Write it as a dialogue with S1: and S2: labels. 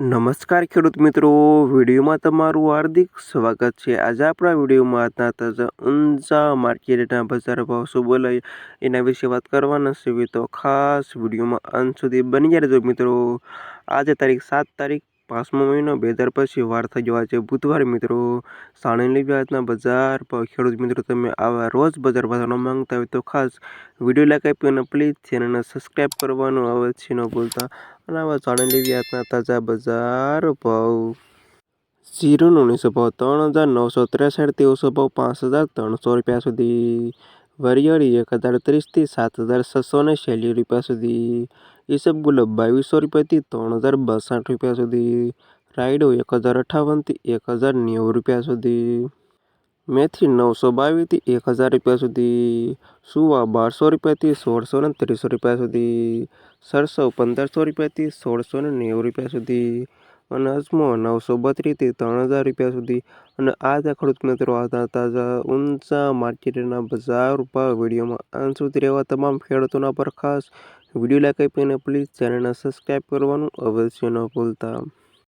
S1: નમસ્કાર ખેડૂત મિત્રો, વિડીયોમાં તમારું હાર્દિક સ્વાગત છે. આજે આપણા વિડીયોમાં આજના તાજા ઊંચા માર્કેટના બજાર ભાવ શું બોલાય એના વિશે વાત કરવાના છે. તો ખાસ વિડીયોમાં અંત સુધી બની જાય મિત્રો. આજે તારીખ સાત તારીખ પાંચમો મહિનો બે હજાર પછી વાર થઈ ગયો આજે બુધવાર મિત્રો. સાણેલી વ્યાજના બજાર ભાવ. ખેડૂત મિત્રો, તમે આવા રોજ બજાર ભાવ માંગતા હોય તો ખાસ વીડિયો લાઈક આપી અને પ્લીઝ ચેનલને સબસ્ક્રાઈબ કરવાનું અવશ્ય ન ભૂલતા. અને આવા જાણી લેવી તાજા બજાર ભાવ. જીરુનો ઓગણીસો ભાવ ત્રણ હજાર નવસો ત્રેસઠ તેરસો ભાવ પાંચ હજાર ત્રણસો રૂપિયા સુધી. વરિયાળી એક હજાર ત્રીસથી સાત હજાર છસો ને છેલ્લી રૂપિયા સુધી. ઈસબગુલ બાવીસો રૂપિયાથી ત્રણ હજાર બાસઠ રૂપિયા સુધી. રાયડો એક હજાર અઠાવનથી એક હજાર નેવું રૂપિયા સુધી. મેથી નવસો બાવીસથી એક હજાર રૂપિયા સુધી, સુવા બારસો રૂપિયાથી સોળસો ને ત્રીસો રૂપિયા સુધી સરસો પંદરસો રૂપિયાથી સોળસો ને નેવું રૂપિયા સુધી અને અજમો નવસો બત્રીસથી ત્રણ હજાર રૂપિયા સુધી. અને આ જ ખેડૂત મિત્રો આજના તાજા, ઊંચા માર્કેટના બજાર ભાવ વિડીયોમાં અંત સુધી રહેવા તમામ ખેડૂતોના પર ખાસ વીડિયો લાઈક આપીને પ્લીઝ ચેનલને સબસ્ક્રાઈબ કરવાનું અવશ્ય ન ભૂલતા.